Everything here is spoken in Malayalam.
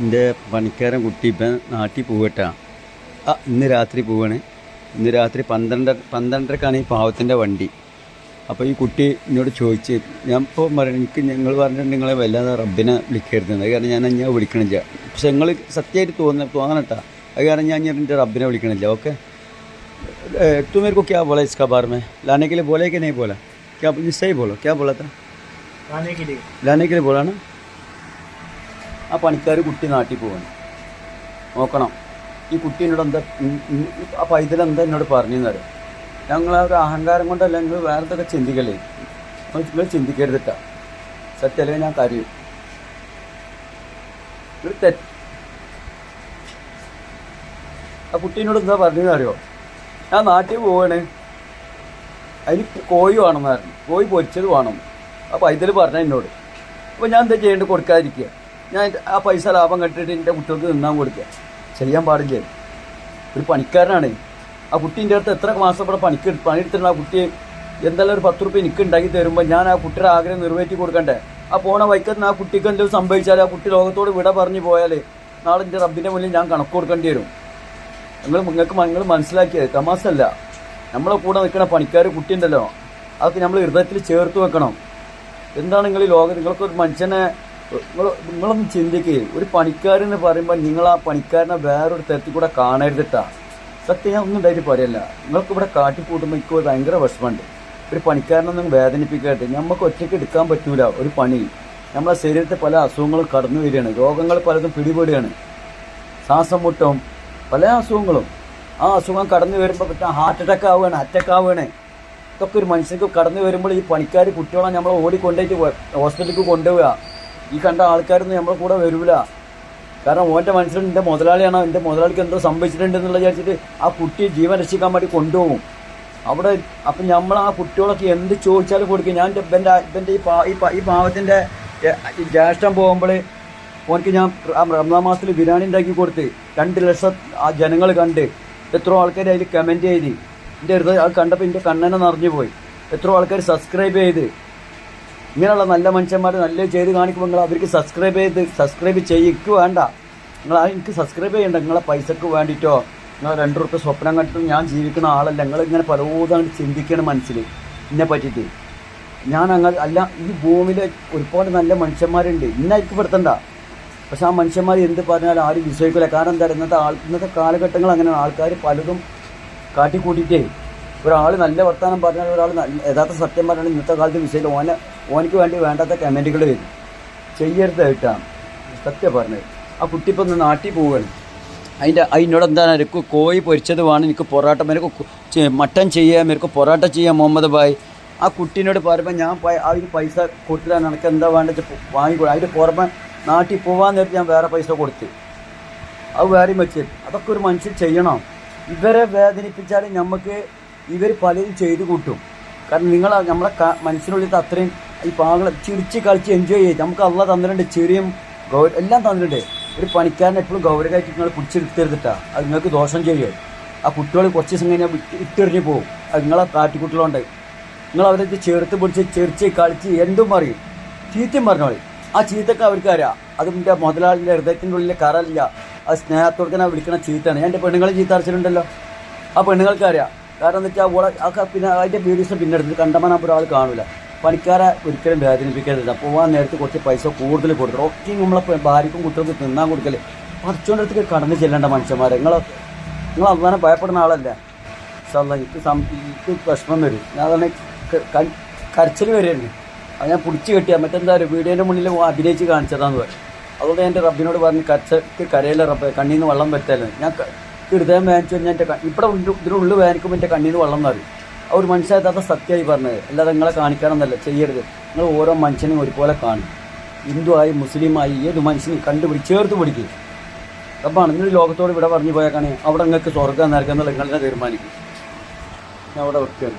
എൻ്റെ പണിക്കാരൻ കുട്ടി ഇപ്പം നാട്ടിൽ പോകട്ടാ ആ ഇന്ന് രാത്രി പോവാണ് ഇന്ന് രാത്രി പന്ത്രണ്ട് പന്ത്രണ്ടരക്കാണ് ഈ പാവത്തിൻ്റെ വണ്ടി അപ്പോൾ ഈ കുട്ടി എന്നോട് ചോദിച്ച് ഞാൻ ഇപ്പോൾ പറയണം എനിക്ക് ഞങ്ങൾ പറഞ്ഞിട്ട് നിങ്ങളെ വല്ലാതെ റബ്ബിനെ വിളിക്കരുത് അത് കാരണം ഞാൻ ഞാൻ വിളിക്കണില്ല പക്ഷെ നിങ്ങൾ സത്യമായിട്ട് തോന്നുന്ന തോന്നണട്ടാ അത് കാരണം ഞാൻ ഞാൻ എൻ്റെ റബ്ബിനെ വിളിക്കണില്ല ഓക്കെ तुम मेरे को क्या बोला इसका बारे में लाने के लिए बोले कि नहीं बोला क्या सही बोलो क्या बोला था आने के लिए लाने के लिए बोला ना ആ പണിക്കാർ കുട്ടി നാട്ടിൽ പോവാണ്. നോക്കണം. ഈ കുട്ടി എന്നോട് എന്താ ആ പൈതൽ എന്താ എന്നോട് പറഞ്ഞു തരാം ഞങ്ങൾ ആ ഒരു അഹങ്കാരം കൊണ്ടല്ല നിങ്ങൾ വേറെ എന്തൊക്കെ ചിന്തിക്കല്ലേ? നിങ്ങൾ ചിന്തിക്കരുതിട്ടാ. സത്യല്ലേ ഞാൻ കരയും? ആ കുട്ടീനോട് എന്താ പറഞ്ഞു അറിയോ? ഞാൻ നാട്ടിൽ പോവാണ്. അതിന് കോഴി വേണമെന്നായിരുന്നു. കോഴി പൊരിച്ചത് വേണം. ആ പൈതൽ പറഞ്ഞ എന്നോട്. അപ്പോൾ ഞാൻ എന്താ ചെയ്യേണ്ടത്? കൊടുക്കാതിരിക്കുക. ഞാൻ ആ പൈസ ലാഭം കണ്ടിട്ട് എന്റെ കുട്ടികൾക്ക് തിന്നാൻ കൊടുക്കുക. ചെയ്യാൻ പാടില്ല? ഒരു പണിക്കാരനാണ്. ആ കുട്ടീന്റെ അടുത്ത് എത്ര മാസം ഇവിടെ പണിക്ക് പണിയെടുത്തിട്ടുണ്ട്. ആ കുട്ടിയെ എന്തെല്ലാം ഒരു പത്ത് റുപ്യ എനിക്ക് ഉണ്ടാക്കി തരുമ്പോൾ ഞാൻ ആ കുട്ടിയുടെ ആഗ്രഹം നിറവേറ്റി കൊടുക്കണ്ടേ? ആ പോണ വൈക്കത്തിന് ആ കുട്ടിക്ക് എന്തെങ്കിലും സംഭവിച്ചാൽ ആ കുട്ടി ലോകത്തോട് വിട പറഞ്ഞു പോയാൽ നാളെ എന്റെ റബ്ബിന്റെ മുന്നിൽ ഞാൻ കണക്ക് കൊടുക്കേണ്ടി വരും. നിങ്ങൾ നിങ്ങൾക്ക് നിങ്ങൾ മനസ്സിലാക്കിയത് തമാസല്ല നമ്മളെ കൂടെ നിൽക്കുന്ന പണിക്കാർ കുട്ടിയുണ്ടല്ലോ അതൊക്കെ നമ്മൾ ഹൃദയത്തിൽ ചേർത്ത് വെക്കണം. എന്താണ് നിങ്ങൾ ഈ ലോകം നിങ്ങൾക്കൊരു മനുഷ്യനെ നിങ്ങളൊന്ന് ചിന്തിക്കുകയും ഒരു പണിക്കാരെന്ന് പറയുമ്പോൾ നിങ്ങൾ ആ പണിക്കാരനെ വേറൊരു തരത്തിൽ കൂടെ കാണരുതിട്ടാ. സത്യം ഞാൻ ഒന്നും ഉണ്ടായിട്ട് പറയല്ല. നിങ്ങൾക്ക് ഇവിടെ കാട്ടിക്കൂട്ടുമ്പോൾ എനിക്ക് ഭയങ്കര വിഷമമുണ്ട്. ഒരു പണിക്കാരനൊന്നും വേദനിപ്പിക്കട്ടെ നമുക്ക് ഒറ്റയ്ക്ക് എടുക്കാൻ പറ്റൂല ഒരു പണി. നമ്മളെ ശരീരത്തെ പല അസുഖങ്ങളും കടന്നു വരികയാണ്. രോഗങ്ങൾ പലതും പിടിപെടുകയാണ്. ശ്വാസം മുട്ടും പല അസുഖങ്ങളും. ആ അസുഖം കടന്നു വരുമ്പോൾ പറ്റാ ഹാർട്ട് അറ്റാക്ക് ആവുകയാണ് അറ്റാക്ക് ആവുകയാണ്. ഇതൊക്കെ ഒരു മനുഷ്യർക്ക് കടന്നു വരുമ്പോൾ ഈ പണിക്കാർ കുട്ടികളെ നമ്മൾ ഓടിക്കൊണ്ടേറ്റ് ഹോസ്പിറ്റലിലേക്ക് കൊണ്ടുപോവുക. ഈ കണ്ട ആൾക്കാരൊന്നും നമ്മളെ കൂടെ വരൂല. കാരണം ഓന്റെ മനസ്സിൽ എന്റെ മുതലാളിയാണ് എന്റെ മുതലാളിക്ക് എന്തോ സംഭവിച്ചിട്ടുണ്ട് എന്നുള്ള വിചാരിച്ചിട്ട് ആ കുട്ടിയെ ജീവൻ രക്ഷിക്കാൻ വേണ്ടി കൊണ്ടുപോകും. അവിടെ അപ്പം നമ്മൾ ആ കുട്ടികളൊക്കെ എന്ത് ചോദിച്ചാലും കൊടുക്കും. ഞാൻ എന്റെ എന്റെ ഈ പാ ഈ പാവത്തിന്റെ ജ്യേഷ്ഠം പോകുമ്പോൾ ഓനക്ക് ഞാൻ റംസാൻ മാസത്തിൽ ബിരിയാണി ഉണ്ടാക്കി കൊടുത്ത് രണ്ട് ലക്ഷം ആ ജനങ്ങൾ കണ്ട് എത്രയോ ആൾക്കാർ അതിൽ കമന്റ് ചെയ്ത്. എന്റെ അടുത്ത് അത് കണ്ടപ്പോൾ എന്റെ കണ്ണനെ നിറഞ്ഞു പോയി. എത്രയോ ആൾക്കാർ സബ്സ്ക്രൈബ് ചെയ്ത്. ഇങ്ങനെയുള്ള നല്ല മനുഷ്യന്മാർ നല്ല ചെയ്ത് കാണിക്കുമ്പോൾ നിങ്ങൾ അവർക്ക് സബ്സ്ക്രൈബ് ചെയ്ത് സബ്സ്ക്രൈബ് ചെയ്യിക്ക് വേണ്ട. നിങ്ങൾ എനിക്ക് സബ്സ്ക്രൈബ് ചെയ്യണ്ട. നിങ്ങളെ പൈസക്ക് വേണ്ടിയിട്ടോ നിങ്ങൾ രണ്ട് റുപ്യ സ്വപ്നം കണ്ടിട്ട് ഞാൻ ജീവിക്കുന്ന ആളല്ല. നിങ്ങൾ ഇങ്ങനെ പലതും ചിന്തിക്കണം മനസ്സിൽ എന്നെ പറ്റിയിട്ട് ഞാൻ അങ്ങ് അല്ല ഈ ഭൂമിയിൽ ഒരുപാട് നല്ല മനുഷ്യന്മാരുണ്ട്. ഇന്നായിരിക്കും പെടുത്തണ്ട. പക്ഷെ ആ മനുഷ്യന്മാർ എന്ത് പറഞ്ഞാലും ആരും വിശ്വസിക്കില്ല കാരണം എന്താ ഇന്നത്തെ ആൾ ഇന്നത്തെ കാലഘട്ടങ്ങൾ അങ്ങനെ ആൾക്കാർ പലതും കാട്ടിക്കൂട്ടിയിട്ടേ. ഒരാൾ നല്ല വർത്തമാനം പറഞ്ഞാൽ ഒരാൾ യഥാർത്ഥ സത്യം പറഞ്ഞാൽ ഇന്നത്തെ കാലത്ത് വിശ്വസിക്കില്ല ഓനെ ഓനക്ക് വേണ്ടി വേണ്ടാത്ത കമന്റുകൾ വരും. ചെയ്യരുത് കേട്ടാണ് സത്യം പറഞ്ഞത്. ആ കുട്ടി ഒന്ന് നാട്ടിൽ പോവുകയാണ് അതിന്റെ അതിനോട് എന്താണ്? എനിക്ക് കോഴി പൊരിച്ചത് വേണം. എനിക്ക് പൊറോട്ട എനിക്ക് മട്ടൻ ചെയ്യാം. എനിക്ക് പൊറോട്ട ചെയ്യാം മുഹമ്മദ് ഭായ്. ആ കുട്ടീനോട് പറയുമ്പോൾ ഞാൻ അതിന് പൈസ കൊടുത്തിട്ടാണ് എനിക്ക് എന്താ വേണ്ടത് വാങ്ങിക്കൊടു. അതിന്റെ പുറമെ നാട്ടിൽ പോകാൻ നേരത്തെ ഞാൻ വേറെ പൈസ കൊടുത്ത്. അത് വേറെയും വെച്ച്. അതൊക്കെ ഒരു മനുഷ്യൻ ചെയ്യണം. ഇവരെ വേദനിപ്പിച്ചാൽ നമുക്ക് ഇവർ പലരും ചെയ്തു കൂട്ടും. കാരണം നിങ്ങൾ നമ്മളെ മനസ്സിനുള്ളിൽ അത്രയും ഈ പാങ്ങളെ ചിരിച്ച് കളിച്ച് എൻജോയ് ചെയ്ത്. നമുക്ക് അള്ള തന്നിട്ടുണ്ട് ചെറിയും ഗൗ എല്ലാം തന്നിട്ടുണ്ട്. ഒരു പണിക്കാരനെ എപ്പോഴും ഗൗരവമായിട്ട് നിങ്ങൾ പിടിച്ചെടുത്തരുതിട്ടാ അത് നിങ്ങൾക്ക് ദോഷം ചെയ്യും. ആ കുട്ടികൾ കുറച്ച് ദിവസം കഴിഞ്ഞാൽ ഇട്ടെറിഞ്ഞ് പോകും അത് നിങ്ങളെ കാട്ടിക്കുട്ടികളുണ്ട് നിങ്ങൾ അവരെ ചേർത്ത് പിടിച്ച് ചെറിച്ച് കളിച്ച് എന്തും പറയും. ചീത്തയും പറഞ്ഞോളി. ആ ചീത്തക്ക് അവർക്ക് അറിയാം അത് എന്റെ മുതലാളിന്റെ ഹൃദയത്തിന്റെ ഉള്ളിൽ കറല്ല അത് സ്നേഹത്തോടെ തന്നെ വിളിക്കണ ചീത്തയാണ്. എന്റെ പെണ്ണുങ്ങളെ ചീത്ത അറിച്ചിട്ടുണ്ടല്ലോ ആ പെണ്ണുങ്ങൾക്ക് അറിയാം കാരണം എന്താ വെച്ചാൽ ആ പിന്നെ അതിന്റെ വീഡിയോസ് പിന്നെ എടുത്ത് കണ്ടമാനം ഒരാൾ കാണില്ല പണിക്കാരെ ഒരിക്കലും വേദനിപ്പിക്കരുത്. പോകാൻ നേരത്തെ കുറച്ച് പൈസ കൂടുതൽ കൊടുക്കണം ഒക്കെ നമ്മളെ ഭാര്യക്കും കുട്ടികൾക്ക് തിന്നാൻ കൊടുക്കൽ. കുറച്ചുകൊണ്ട് അടുത്തേക്ക് കടന്നു ചെല്ലേണ്ട മനുഷ്യന്മാരെ. നിങ്ങൾ നിങ്ങൾ അവസാനം ഭയപ്പെടുന്ന ആളല്ല? ഇൻഷാല്ലാ എനിക്ക് എനിക്ക് വിഷമം വരും. ഞാൻ ക- കരച്ചിൽ വരികയായിരുന്നു അത് ഞാൻ പിടിച്ച് കെട്ടിയാൽ മറ്റെന്താ പറയുക വീഡിയോന്റെ മുന്നിൽ അഭിനയിച്ച് കാണിച്ചതാന്ന് പറയും. അതുകൊണ്ട് എന്റെ റബ്ബിനോട് പറഞ്ഞ് കരച്ച് കരയിലെ റബ്ബ്. കണ്ണീന്ന് വെള്ളം വരുത്തല്ലോ ഞാൻ ഹൃദയം വേനിച്ചു കഴിഞ്ഞാൽ എന്റെ ഇവിടെ ഇതിനുള്ളിൽ വേനിക്കുമ്പോൾ എന്റെ കണ്ണീന്ന് വെള്ളം നിറയും. ആ ഒരു മനുഷ്യത്താത്ത സത്യമായി പറഞ്ഞത്. അല്ലാതെ നിങ്ങളെ കാണിക്കണമെന്നല്ല ചെയ്യരുത്. നിങ്ങൾ ഓരോ മനുഷ്യനെയും ഒരുപോലെ കാണും. ഹിന്ദുവായി മുസ്ലിമായി ഏത് മനുഷ്യനെയും കണ്ടുപിടിച്ച് ചേർത്ത് പിടിക്കും. റബ്ബാണ് നിങ്ങൾ ലോകത്തോട് ഇവിടെ പറഞ്ഞു പോയേക്കാണെങ്കിൽ അവിടെ നിങ്ങൾക്ക് സ്വർഗം നരകം എന്നുള്ള നിങ്ങൾ തീരുമാനിക്കും. ഞാൻ അവിടെ വെക്കുകയാണ്